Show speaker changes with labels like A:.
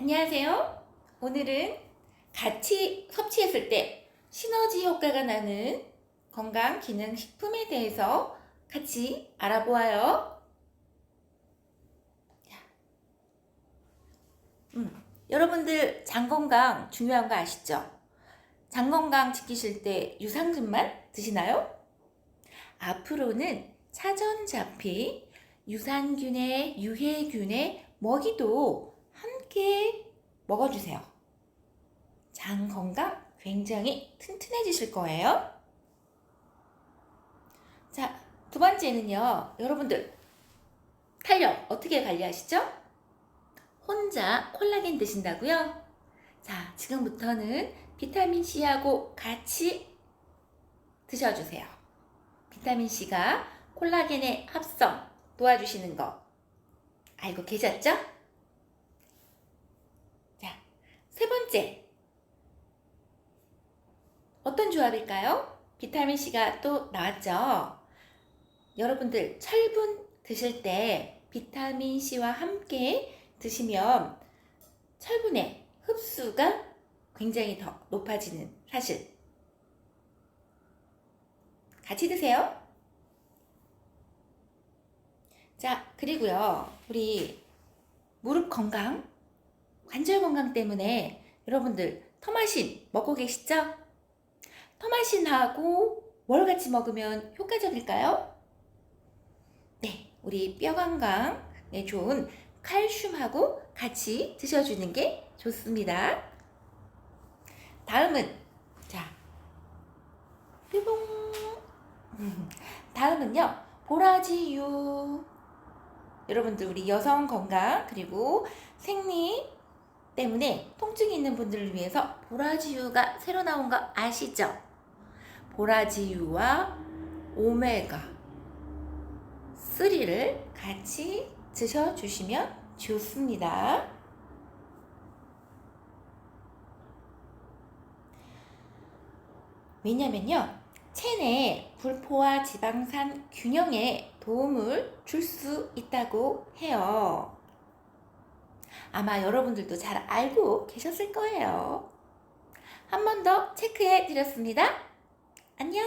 A: 안녕하세요. 오늘은 같이 섭취했을 때 시너지 효과가 나는 건강 기능 식품에 대해서 같이 알아보아요. 자, 음, 여러분들 장 건강 중요한 거 아시죠? 장 건강 지키실 때 유산균만 드시나요? 앞으로는 차전자피, 유산균에 유해균에 먹이도 함께 먹어주세요. 장 건강 굉장히 튼튼해지실 거예요. 자, 두 번째는요. 여러분들 탄력 어떻게 관리하시죠? 혼자 콜라겐 드신다고요? 자, 지금부터는 비타민 C하고 같이 드셔주세요. 비타민 C가 콜라겐의 합성 도와주시는 거 알고 계셨죠? 자, 세 번째. 어떤 조합일까요? 비타민 C가 또 나왔죠? 여러분들 철분 드실 때 비타민 C와 함께 드시면 철분의 흡수가 굉장히 더 높아지는 사실. 같이 드세요. 자, 그리고요. 우리 무릎 건강, 관절 건강 때문에 여러분들 토마신 먹고 계시죠? 토마신하고 뭘 같이 먹으면 효과적일까요? 네, 우리 뼈 건강에 좋은 칼슘하고 같이 드셔주는 게 좋습니다. 다음은 자, 뾰봉. 다음은요, 보라지유. 여러분들 우리 여성 건강 그리고 생리 때문에 통증이 있는 분들을 위해서 보라지유가 새로 나온 거 아시죠? 보라지유와 오메가 3를 같이 드셔주시면 좋습니다. 왜냐면요, 체내 불포화 지방산 균형에 도움을 줄 수 있다고 해요. 아마 여러분들도 잘 알고 계셨을 거예요. 한 번 더 체크해 드렸습니다. 안녕!